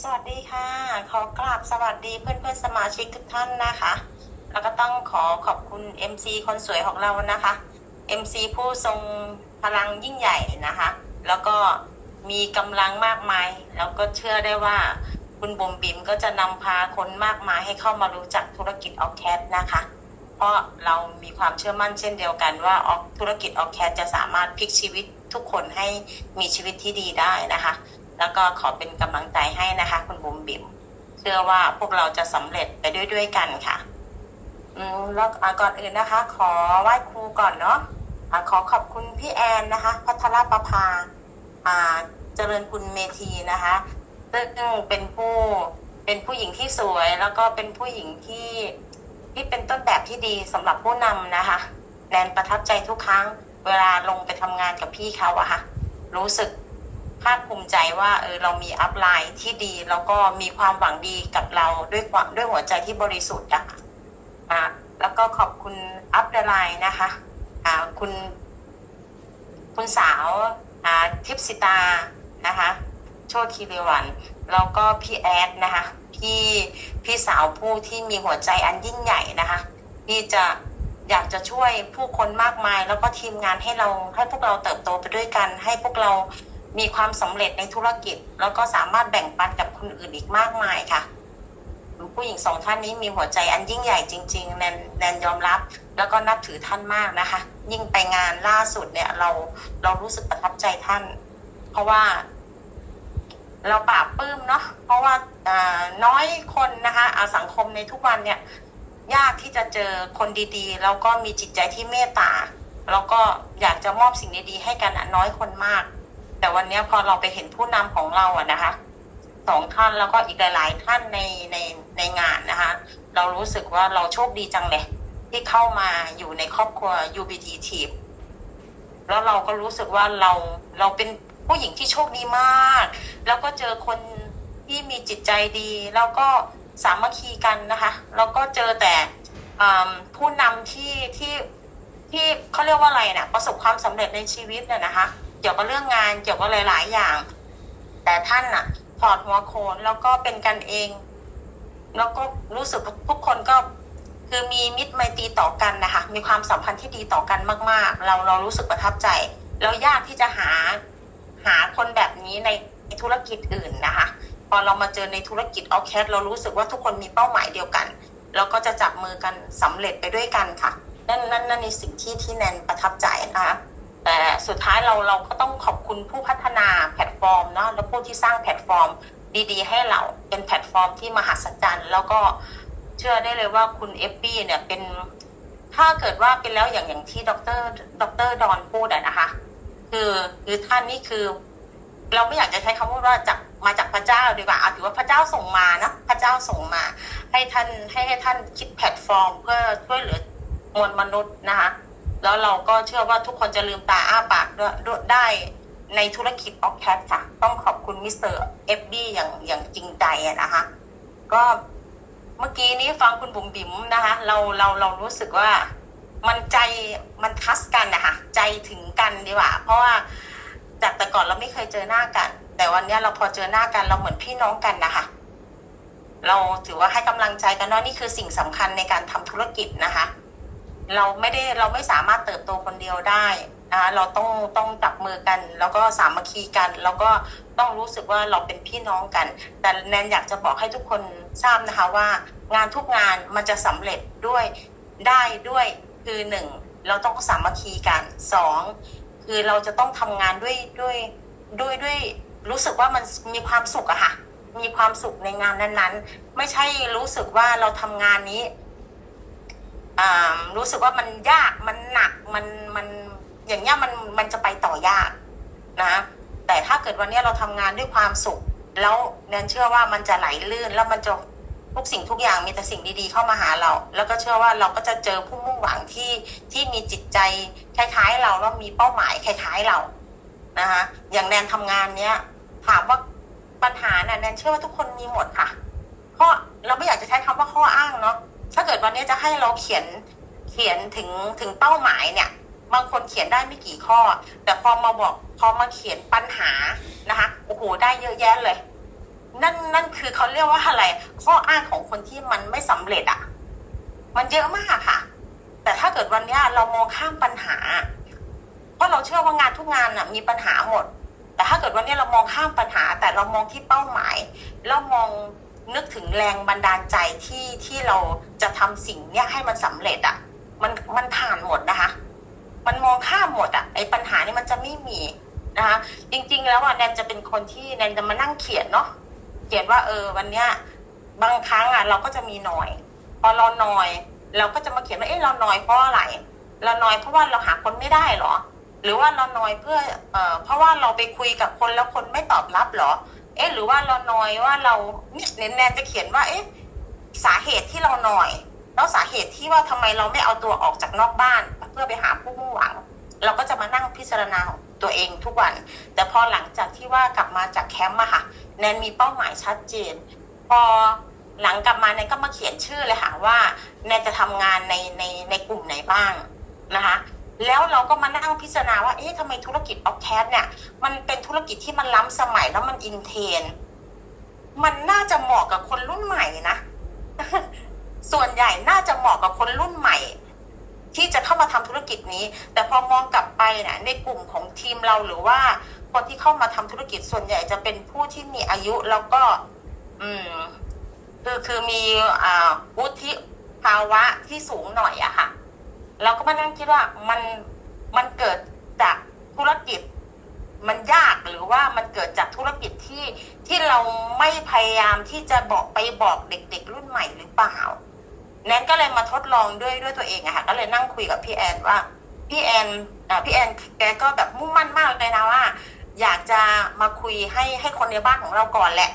สวัสดีค่ะ ขอกราบสวัสดีเพื่อนเพื่อนๆสมาชิกทุกท่านนะคะ แล้วก็ต้องขอขอบคุณ MC คนสวยของเรานะคะ MC ผู้ทรงพลังยิ่งใหญ่นะคะ แล้วก็มีกำลังมากมาย แล้วก็เชื่อได้ว่าคุณบุ๋มบิ๋มก็จะนำพาคนมากมายให้เข้ามารู้จักธุรกิจออกแคทนะคะ เพราะเรามีความเชื่อมั่นเช่นเดียวกันว่าออกธุรกิจออกแคทจะสามารถพลิกชีวิตทุกคนให้มีชีวิตที่ดีได้นะคะ แล้วก็ขอเป็นกำลังใจให้นะคะ คุณบุ๋มบิ๋มเชื่อว่าพวกเราจะสำเร็จไปด้วยด้วยกันค่ะอืมแล้วก่อนอื่นนะคะ ขอไหว้ครูก่อนเนาะอะขอขอบคุณพี่แอนนะคะ พัทรประภาอ่าเจริญคุณเมธีนะคะซึ่งเป็นผู้เป็นผู้หญิงที่สวย แล้วก็เป็นผู้หญิงที่ที่เป็นต้นแบบที่ดีสำหรับผู้นำนะคะแนนประทับใจทุกครั้ง เวลาลงไปทำงานกับพี่เขาอะค่ะ รู้สึก ภาคภูมิใจว่าเออเรามีอัพไลน์ที่ดี แล้วก็มีความหวังดีกับเราด้วยความด้วยหัวใจที่บริสุทธิ์อะค่ะแล้วก็ขอบคุณอัพไลน์นะคะอ่าคุณ คุณสาวอ่าทิพสิตานะคะโชติคีรีวันแล้วก็พี่แอดนะคะพี่พี่สาวผู้ที่มีหัวใจอันยิ่งใหญ่นะคะที่จะอยากจะช่วยผู้คนมากมาย แล้วก็ทีมงานให้เราให้พวกเราเติบโตไปด้วยกัน ให้พวกเรา มีความสำเร็จในธุรกิจ แล้วก็สามารถแบ่งปันกับคนอื่นอีกมากมายค่ะ ผู้หญิงสองท่านนี้มีหัวใจอันยิ่งใหญ่จริงๆแนนแนนยอมรับ แล้วก็นับถือท่านมากนะคะ ยิ่งไปงานล่าสุดเนี่ยเราเรารู้สึกประทับใจท่าน เพราะว่า เราปราบปลื้มเนาะเพราะว่าน้อยคนนะคะอาสังคมในทุกวันเนี่ยยากที่จะเจอคนดีๆ แล้วก็มีจิตใจที่เมตตา แล้วก็อยากจะมอบสิ่งดีๆ ให้กันน้อยคนมาก แต่วันนี้พอเราไปเห็นผู้นำของเราอะนะคะสองท่านแล้วก็อีกหลาย ๆ ท่านในในในงานนะคะ เรารู้สึกว่าเราโชคดีจังเลยที่เข้ามาอยู่ในครอบครัว UBT Team แล้วเราก็รู้สึกว่าเราเราเป็นผู้หญิงที่โชคดีมาก แล้วก็เจอคนที่มีจิตใจดี แล้วก็สามัคคีกันนะคะแล้วก็เจอแต่ผู้นำที่ที่ที่เขาเรียกว่าอะไรนะประสบความสำเร็จในชีวิตเนี่ยนะคะ เกี่ยวกับเรื่องงานเกี่ยวกับหลาย ๆ อย่าง แต่ท่านน่ะถอดหัวโขนแล้วก็เป็นกันเอง แล้วก็รู้สึกทุกคนก็คือมีมิตรไมตรีต่อกันนะคะมีความสัมพันธ์ที่ดีต่อกันมาก ๆ เราเรารู้สึกประทับใจ แล้วยากที่จะหาหาคนแบบนี้ในธุรกิจอื่นนะคะ พอเรามาเจอในธุรกิจออแคสเรารู้สึกว่าทุกคนมีเป้าหมายเดียวกัน แล้วก็จะจับมือกันสำเร็จไปด้วยกันค่ะ นั่นนั่นนั่นในสิ่งที่ที่แนนประทับใจนะคะ แต่สุดท้ายเราเราก็ต้องขอบคุณผู้พัฒนาแพลตฟอร์มเนาะแล้วผู้ที่สร้างแพลตฟอร์มดีๆ ให้เราเป็นแพลตฟอร์มที่มหัศจรรย์แล้วก็เชื่อได้เลยว่าคุณเอฟบี้เนี่ยเป็นถ้าเกิดว่าเป็นแล้วอย่างอย่างที่ดรดรดอนพูดอะนะคะ คือคือท่านนี่คือ เราไม่อยากจะใช้คำว่าจากมาจากพระเจ้าดีกว่าเอาถือว่าพระเจ้าส่งมานะพระเจ้าส่งมา ให้ท่านให้ให้ท่านคิดแพลตฟอร์ม เพื่อช่วยเหลือมวลมนุษย์นะคะ แล้วเราก็เชื่อว่าทุกคนจะลืมตาอ้าปากด้วยได้ในธุรกิจออฟแคทค่ะ ต้องขอบคุณมิสเตอร์เอฟบี้อย่างอย่างจริงใจนะคะ ก็เมื่อกี้นี้ฟังคุณบุ๋มบิ๋มนะคะ เราเราเรารู้สึกว่ามันใจมันทัสกันนะคะใจถึงกันดีกว่า เพราะว่าจากแต่ก่อนเราไม่เคยเจอหน้ากัน แต่วันนี้เราพอเจอหน้ากันเราเหมือนพี่น้องกันนะคะ เราถือว่าให้กำลังใจกันเนาะนี่คือสิ่งสำคัญในการทำธุรกิจนะคะ เราไม่ได้เราไม่สามารถเติบโตคนเดียวได้นะคะเราต้องต้องจับมือกัน แล้วก็สามัคคีกัน แล้วก็ต้องรู้สึกว่าเราเป็นพี่น้องกัน แต่แนนอยากจะบอกให้ทุกคนทราบนะคะว่า งานทุกงานมันจะสำเร็จด้วยได้ด้วยคือหนึ่งเราต้องสามัคคีกันสองคือเราจะต้องทำงานด้วยด้วยด้วยด้วยรู้สึกว่ามันมีความสุขอะค่ะมีความสุขในงานนั้นๆ ไม่ใช่รู้สึกว่าเราทำงานนี้ รู้สึกว่ามันยากมันหนักมันมันอย่างเงี้ยมันมันจะไปต่อยากนะ แต่ถ้าเกิดวันนี้เราทำงานด้วยความสุข แล้วแนนเชื่อว่ามันจะไหลลื่นแล้วมันจะทุกสิ่งทุกอย่างมีแต่สิ่งดีๆเข้ามาหาเรา แล้วก็เชื่อว่าเราก็จะเจอผู้มุ่งหวังที่ที่มีจิตใจคล้ายๆ เราแล้วมีเป้าหมายคล้ายๆเรานะคะอย่างแนนทำงานเนี้ยถามว่าปัญหาน่ะแนนเชื่อว่าทุกคนมีหมดค่ะเพราะเราไม่อยากจะใช้คำว่าข้ออ้างเนาะ ถ้าเกิดวันนี้จะให้เราเขียนเขียนถึงถึงเป้าหมายเนี่ย บางคนเขียนได้ไม่กี่ข้อ แต่พอมาบอกพอมาเขียนปัญหานะคะโอ้โหได้เยอะแยะเลย นั่นนั่นคือเขาเรียกว่าอะไร ข้ออ้างของคนที่มันไม่สำเร็จอะมันเยอะมากค่ะ แต่ถ้าเกิดวันนี้เรามองข้ามปัญหา เพราะเราเชื่อว่างานทุกงานน่ะมีปัญหาหมด แต่ถ้าเกิดวันนี้เรามองข้ามปัญหา แต่เรามองที่เป้าหมายแล้วมอง นึกถึงแรงบันดาลใจที่ที่เราจะทำสิ่งเนี้ยให้มันสำเร็จอะมันมันผ่านหมดนะคะ มันมองข้ามหมดอะไอ้ปัญหานี่มันจะไม่มีนะคะ จริง ๆ แล้วอะแนนจะเป็นคนที่แนนจะมานั่งเขียนเนาะเขียนว่าเออวันเนี้ยบางครั้งอะเราก็จะมีหน่อย พอเราหน่อย เราก็จะมาเขียนว่าเอ๊ะเราหน่อยเพราะอะไรเราหน่อยเพราะว่าเราหาคนไม่ได้เหรอ หรือว่าเราหน่อยเพื่อเอ่อเพราะว่าเราไปคุยกับคนแล้วคนไม่ตอบรับเหรอ เอ๊ะหรือว่าเราหน่อยว่าเราเนี่ยเนนแนนจะเขียนว่า เอ๊ะสาเหตุที่เราหน่อย แล้วสาเหตุที่ว่าทำไมเราไม่เอาตัวออกจากนอกบ้าน เพื่อไปหาผู้มุ่งหวัง เราก็จะมานั่งพิจารณาตัวเองทุกวัน แต่พอหลังจากที่ว่ากลับมาจากแคมป์อะค่ะ แนนมีเป้าหมายชัดเจน พอหลังกลับมาแนนก็มาเขียนชื่อเลยค่ะว่า แนนจะทำงานในในในกลุ่มไหนบ้างนะคะ แล้วเราก็มานั่งพิจารณาว่า เอ๊ะทำไมธุรกิจออฟแคสเนี่ย มันเป็นธุรกิจที่มันล้ำสมัยแล้วมันอินเทรนมันน่าจะเหมาะกับคนรุ่นใหม่นะ ส่วนใหญ่น่าจะเหมาะกับคนรุ่นใหม่ ที่จะเข้ามาทำธุรกิจนี้ แต่พอมองกลับไปเนี่ยในกลุ่มของทีมเราหรือว่า คนที่เข้ามาทำธุรกิจส่วนใหญ่จะเป็นผู้ที่มีอายุแล้วก็ อืม คือคือมีอ่าวุฒิภาวะที่สูงหน่อยอะค่ะ เราก็มานั่งคิดว่ามันมันเกิดจากธุรกิจ มันยากหรือว่ามันเกิดจากธุรกิจที่ที่เราไม่พยายามที่จะบอกไปบอกเด็ก ๆ รุ่นใหม่หรือเปล่าแนนก็เลยมาทดลองด้วยด้วยตัวเองอะค่ะก็เลยนั่งคุยกับพี่แอนว่าพี่แอนอพี่แอนแกก็แบบมุ่งมั่นมากเลยนะว่า อยากจะมาคุยให้ให้คนในบ้านของเราก่อนแหละ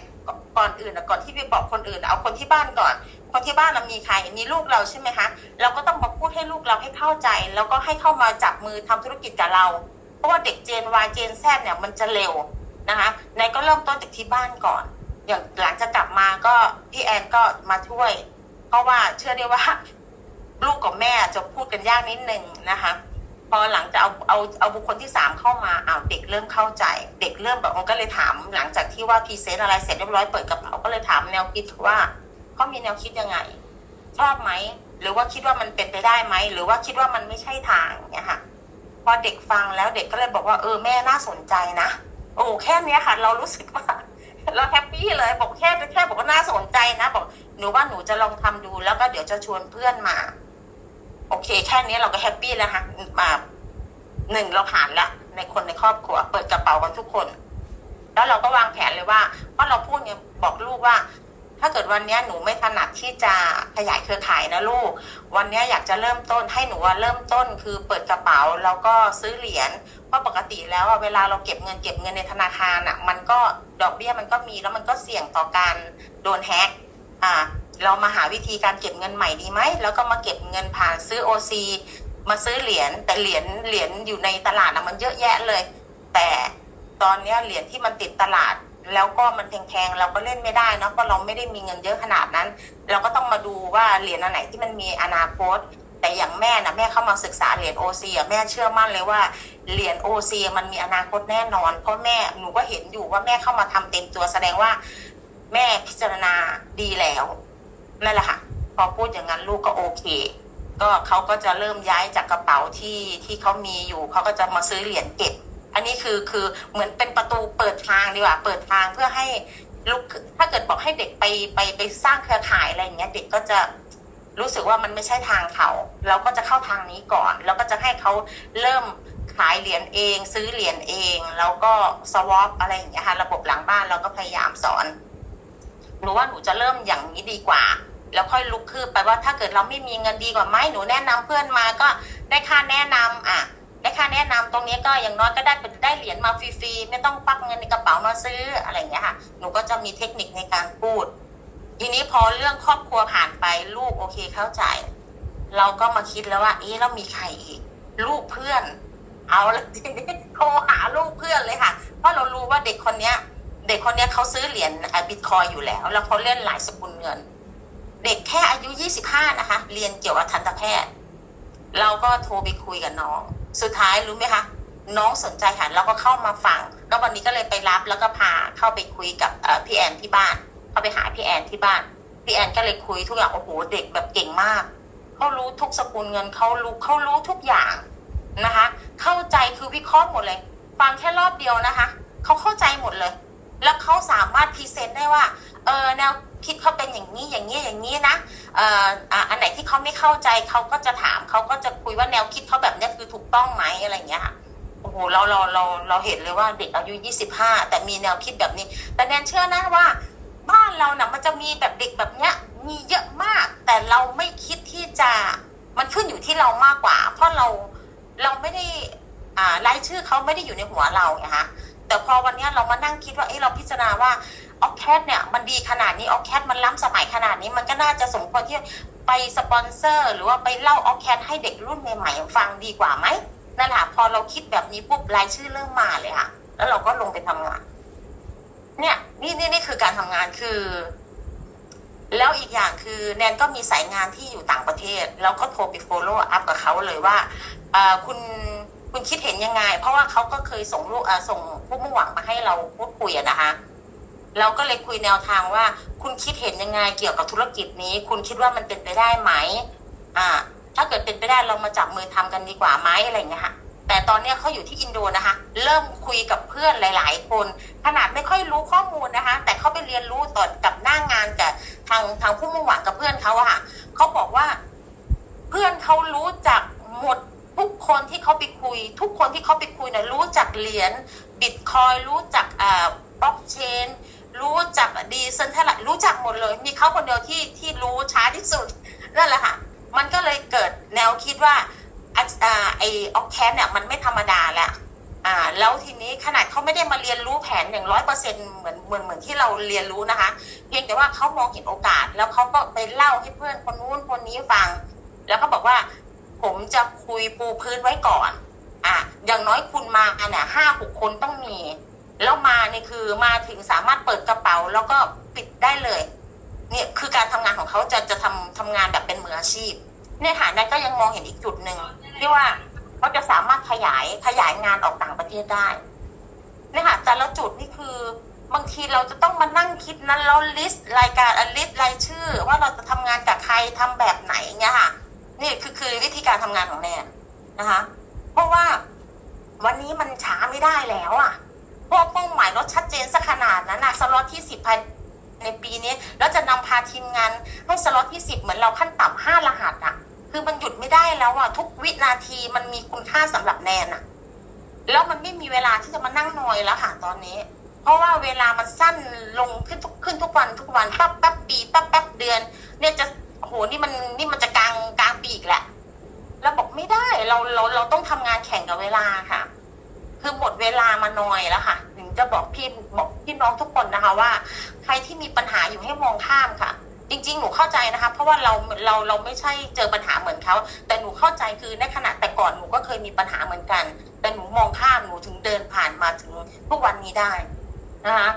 ก่อนอื่นก่อนที่ไปบอกคนอื่น เอาคนที่บ้านก่อน คนที่บ้านเรามีใครมีลูกเราใช่ไหมคะเราก็ต้องมา ให้ลูกเราให้เข้าใจ แล้วก็ให้เข้ามาจับมือทำธุรกิจกับเรา เพราะว่าเด็กเจน Y เจน Z เนี่ยมันจะเร็วนะคะนายก็เริ่มต้นจากที่บ้านก่อน อย่างหลังจากกลับมาก็พี่แอนก็มาช่วย เพราะว่าเชื่อได้ว่าลูกกับแม่จะพูดกันยากนิดนึงนะคะพอหลังจะเอาเอาเอาบุคคลที่สามเข้ามาอ้าวเด็กเริ่มเข้าใจ เด็กเริ่มแบบมันก็เลยถามหลังจากที่ว่าพรีเซนต์อะไรเสร็จเรียบร้อยเปิดกระเป๋าก็เลยถามแนวคิดว่าเขามีแนวคิดยังไง ชอบไหม หรือว่าคิดว่ามันเป็นไปได้ไหมหรือว่าคิดว่ามันไม่ใช่ทางเนี่ยค่ะ พอเด็กฟังแล้วเด็กก็เลยบอกว่าเออแม่น่าสนใจนะโอ้แค่เนี้ยค่ะ เรารู้สึกว่าเราแฮปปี้เลยบอกแค่แค่บอกว่าน่าสนใจนะบอกหนูว่าหนูจะลองทำดูแล้วก็เดี๋ยวจะชวนเพื่อนมา โอเค แค่นี้เราก็แฮปปี้แล้วฮะมาหนึ่งเราผ่านละในคนในครอบครัว เปิดกระเป๋ากันทุกคน แล้วเราก็วางแผนเลยว่าเพราะเราพูดเนี่ยบอกลูกว่า ถ้าเกิดวันนี้หนูไม่ถนัดที่จะขยายเครือข่ายนะลูก วันนี้อยากจะเริ่มต้นให้หนูอะเริ่มต้นคือเปิดกระเป๋าแล้วก็ซื้อเหรียญเพราะปกติแล้วเวลาเราเก็บเงินเก็บเงินในธนาคารอะมันก็ดอกเบี้ยมันก็มีแล้วมันก็เสี่ยงต่อการโดนแฮกอ่าเรามาหาวิธีการเก็บเงินใหม่ดีไหม แล้วก็มาเก็บเงินผ่านซื้อโอซีมาซื้อเหรียญแต่เหรียญเหรียญอยู่ในตลาดอะมันเยอะแยะเลย แต่ตอนนี้เหรียญที่มันติดตลาด แล้วก็มันแพงๆเราก็เล่นไม่ได้เนะเพราะเราไม่ได้มีเงินเยอะขนาดนั้น เราก็ต้องมาดูว่าเหรียญอันไหนที่มันมีอนาคต แต่อย่างแม่นะแม่เข้ามาศึกษาเหรียญโอซีอะแม่เชื่อมั่นเลยว่าเหรียญโอซีมันมีอนาคตแน่นอน เพราะแม่หนูก็เห็นอยู่ว่าแม่เข้ามาทำเต็มตัวแสดงว่า แม่พิจารณาดีแล้วนั่นแหละค่ะพอพูดอย่างนั้นลูกก็โอเค ก็เขาก็จะเริ่มย้ายจากกระเป๋าที่ที่เขามีอยู่เขาก็จะมาซื้อเหรียญเก็บ อันนี้คือคือเหมือนเป็นประตูเปิดทางดีกว่า เปิดทางเพื่อให้ลูกถ้าเกิดบอกให้เด็กไปไปไปสร้างเครือข่ายอะไรอย่างเงี้ย เด็กก็จะรู้สึกว่ามันไม่ใช่ทางเขา เราก็จะเข้าทางนี้ก่อน แล้วก็จะให้เขาเริ่มขายเหรียญเอง ซื้อเหรียญเอง แล้วก็สวอปอะไรอย่างเงี้ยค่ะระบบหลังบ้านเราก็พยายามสอนหนูว่าหนูจะเริ่มอย่างนี้ดีกว่า แล้วค่อยลุกคืบไปว่าถ้าเกิดเราไม่มีเงินดีกว่าไหมหนูแนะนำเพื่อนมาก็ได้ค่าแนะนำอะ ได้ค่าแนะนำตรงนี้ก็อย่างน้อยก็ได้เป็นได้เหรียญมาฟรีๆไม่ต้องปักเงินในกระเป๋ามาซื้ออะไรอย่างเงี้ยค่ะ หนูก็จะมีเทคนิคในการพูด ทีนี้พอเรื่องครอบครัวผ่านไปลูกโอเคเข้าใจ เราก็มาคิดแล้วว่าเอ๊ะแล้วมีใครอีก ลูกเพื่อน เอาละทีนี้โทรหาลูกเพื่อนเลยค่ะเพราะเรารู้ว่าเด็กคนเนี้ย เด็กคนเนี้ยเขาซื้อเหรียญบิตคอยอยู่แล้ว แล้วเขาเล่นหลายสกุลเงิน เด็กแค่อายุ 25 นะคะ เรียนเกี่ยวกับทันตแพทย์ เราก็โทรไปคุยกับน้อง สุดท้ายรู้ไหมคะ น้องสนใจค่ะแล้วก็เข้ามาฟัง แล้ววันนี้ก็เลยไปรับแล้วก็พาเข้าไปคุยกับพี่แอนที่บ้าน เข้าไปหาพี่แอนที่บ้าน พี่แอนก็เลยคุยทุกอย่างโอ้โหเด็กแบบเก่งมากเขารู้ทุกสกุลเงินเขารู้เขารู้ทุกอย่างนะคะ เข้าใจคือวิเคราะห์หมดเลย ฟังแค่รอบเดียวนะคะเขาเข้าใจหมดเลย แล้วเขาสามารถพรีเซนต์ได้ว่า เออแนวคิดเขาเป็นอย่างนี้อย่างนี้อย่างนี้นะเอ่ออะอันไหนที่เขาไม่เข้าใจเขาก็จะถามเขาก็จะคุยว่าแนวคิดเขาแบบนี้คือถูกต้องไหมอะไรเงี้ยค่ะโอ้โหเราเราเราเราเห็นเลยว่าเด็กอายุ25แต่มีแนวคิดแบบนี้ แต่แนนเชื่อนะว่า บ้านเรานะ่ะมันจะมีแบบเด็กแบบเนี้ยมีเยอะมาก แต่เราไม่คิดที่จะมันขึ้นอยู่ที่เรามากกว่า เพราะเราเราไม่ได้อ่ารายชื่อเขาไม่ได้อยู่ในหัวเราไงคะแต่พอวันเนี้ยเรามานั่งคิดว่าเอ้เราพิจารณาว่า ออกแคทเนี่ยมันดีขนาดนี้ออกแคทมันล้ำสมัยขนาดนี้มันก็น่าจะสมควรที่ไปสปอนเซอร์ หรือว่าไปเล่าออกแคทให้เด็กรุ่นใหม่ๆฟังดีกว่าไหมนั่นแหละพอเราคิดแบบนี้ปุ๊บรายชื่อเริ่มมาเลยค่ะ แล้วเราก็ลงไปทำงาน เนี่ย นี่นี่นี่คือการทำงานคือ แล้วอีกอย่างคือแนนก็มีสายงานที่อยู่ต่างประเทศ แล้วก็โทรไป follow up กับเขาเลยว่าคุณคุณคิดเห็นยังไง เพราะว่าเขาก็เคยส่งลูกส่งผู้มุ่งหวังมาให้เราพูดคุยนะคะ เราก็เลยคุยแนวทางว่า คุณคิดเห็นยังไงเกี่ยวกับธุรกิจนี้ คุณคิดว่ามันเป็นไปได้ไหม อ่า ถ้าเกิดเป็นไปได้เรามาจับมือทำกันดีกว่าไหมอะไรเงี้ยค่ะแต่ตอนนี้เขาอยู่ที่อินโดนะคะ เริ่มคุยกับเพื่อนหลาย ๆ คน ขนาดไม่ค่อยรู้ข้อมูลนะคะ แต่เขาไปเรียนรู้ต่อกับหน้างานกับทางทางผู้มุ่งหวังกับเพื่อนเขาอะค่ะเขาบอกว่า เพื่อนเขารู้จักหมดทุกคนที่เขาไปคุย ทุกคนที่เขาไปคุยนี่ยรู้จักเหรียญบิตคอยรู้จักอ่าบล็อกเชน รู้จักดีเซนเทลรู้จักหมดเลย มีเขาคนเดียวที่ที่รู้ช้าที่สุดนั่นแหละค่ะ มันก็เลยเกิดแนวคิดว่าอะอ่าไอออกแคนเนี่ยมันไม่ธรรมดาแล้วอ่าแล้วทีนี้ขนาดเขาไม่ได้มาเรียนรู้แผนอย่างร้อยเปอร์เซ็นเหมือนเหมือนเหมือนที่เราเรียนรู้นะคะ เพียงแต่ว่าเขามองเห็นโอกาส แล้วเขาก็ไปเล่าให้เพื่อนคนนู้นคนนี้ฟัง แล้วก็บอกว่า ผมจะคุยปูพื้นไว้ก่อน อะอย่างน้อยคุณมาเนี่ยห้าหกคนต้องมี แล้วมาเนี่ยคือมาถึงสามารถเปิดกระเป๋าแล้วก็ปิดได้เลย เนี่ยคือการทำงานของเขาจะจะทำทำงานแบบเป็นมืออาชีพเนี่ยค่ะนั่นก็ยังมองเห็นอีกจุดหนึ่งที่ว่าเขาจะสามารถขยายขยายงานออกต่างประเทศได้เนี่ยค่ะแต่ละจุดนี่คือบางทีเราจะต้องมานั่งคิดนั้นแล้วลิสต์รายการลิสต์รายชื่อ ว่าเราจะทำงานกับใครทำแบบไหนเนี่ยค่ะนี่คือคือวิธีการทำงานของแนนนะคะ เพราะว่าวันนี้มันช้าไม่ได้แล้วอะ พราะเป้าหมายเราชัดเจนสักขนาดนั้นนะสล็อตที่สิบพันในปีนี้แล้วจะนำพาทีมงานให้สล็อตที่สิบเหมือนเราขั้นต่ำห้ารหัสอะคือมันหยุดไม่ได้แล้วอะทุกวินาทีมันมีคุณค่าสำหรับแนนอะแล้วมันไม่มีเวลาที่จะมานั่งนอยแล้วค่ะตอนนี้ เพราะว่าเวลามันสั้นลงขึ้นทุกขึ้นทุกวันทุกวันปั๊บปั๊บปีปั๊บปั๊บเดือน เนี่ยจะโหนี่มันนี่มันจะกลางกลางปีอีกแหละเราบอกไม่ได้เราเราเราต้องทำงานแข่งกับเวลาค่ะ คือหมดเวลามาหน่อยแล้วค่ะถึงจะบอกพี่บอกพี่น้องทุกคนนะคะว่า ใครที่มีปัญหาอยู่ให้มองข้ามค่ะ จริง ๆ หนูเข้าใจนะคะ เพราะว่าเราเราเราไม่ใช่เจอปัญหาเหมือนเขาแต่หนูเข้าใจคือในขณะแต่ก่อนหนูก็เคยมีปัญหาเหมือนกัน แต่หนูมองข้ามหนูถึงเดินผ่านมาถึงทุกวันนี้ได้นะคะ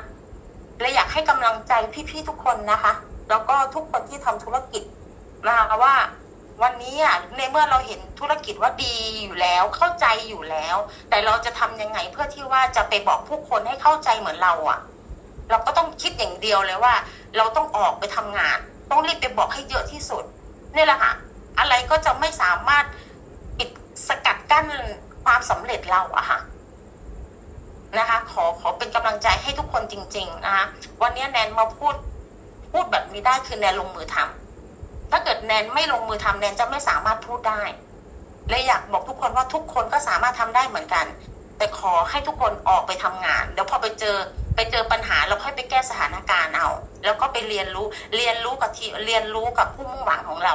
เลยอยากให้กำลังใจพี่ๆทุกคนนะคะ แล้วก็ทุกคนที่ทำธุรกิจนะคะว่า วันนี้อะในเมื่อเราเห็นธุรกิจว่าดีอยู่แล้วเข้าใจอยู่แล้ว แต่เราจะทำยังไงเพื่อที่ว่าจะไปบอกผู้คนให้เข้าใจเหมือนเราอะ เราก็ต้องคิดอย่างเดียวเลยว่า เราต้องออกไปทำงาน ต้องรีบไปบอกให้เยอะที่สุดนี่แหละค่ะอะไรก็จะไม่สามารถปิดสกัดกั้นความสำเร็จเราอะค่ะนะคะขอขอเป็นกำลังใจให้ทุกคนจริง ๆ นะคะวันนี้แนนมาพูด พูดแบบนี้ได้คือแนนลงมือทำ ถ้าเกิดแนนไม่ลงมือทำแนนจะไม่สามารถพูดได้เลยอยากบอกทุกคนว่าทุกคนก็สามารถทำได้เหมือนกัน แต่ขอให้ทุกคนออกไปทำงานเดี๋ยวพอไปเจอไปเจอปัญหาเราค่อยไปแก้สถานการณ์เอา แล้วก็ไปเรียนรู้เรียนรู้กับทีเรียนรู้กับผู้มุ่งหวังของเรา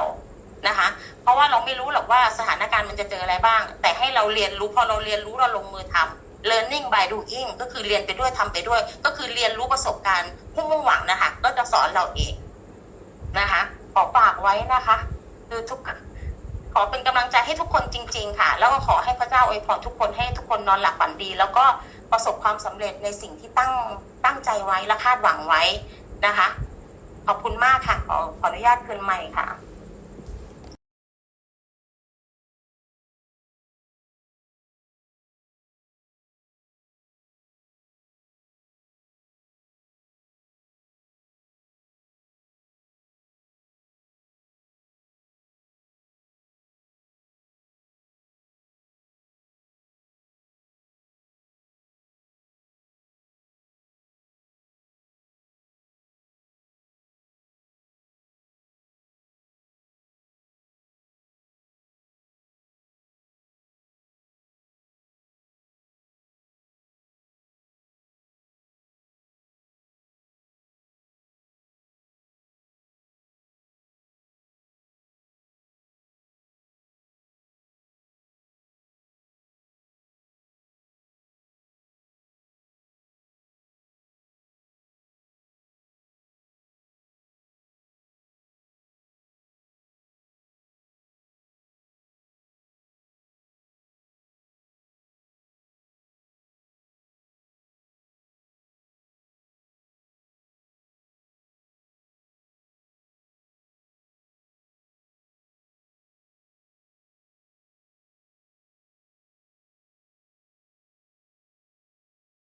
นะคะ เพราะว่าเราไม่รู้หรอกว่าสถานการณ์มันจะเจออะไรบ้าง แต่ให้เราเรียนรู้พอเราเรียนรู้เราลงมือทำ learning by doing ก็คือเรียนไปด้วยทำไปด้วย ก็คือเรียนรู้ประสบการณ์ผู้มุ่งหวังนะคะ ก็จะสอนเราเองนะคะ ขอฝากไว้นะคะ คือทุกขอเป็นกำลังใจให้ทุกคนจริง ๆ ค่ะ แล้วก็ขอให้พระเจ้าอวยพรทุกคนให้ทุกคนนอนหลับฝันดี แล้วก็ประสบความสำเร็จในสิ่งที่ตั้งตั้งใจไว้และคาดหวังไว้นะคะ ขอบคุณมากค่ะ ขอขออนุญาตคืนใหม่ค่ะ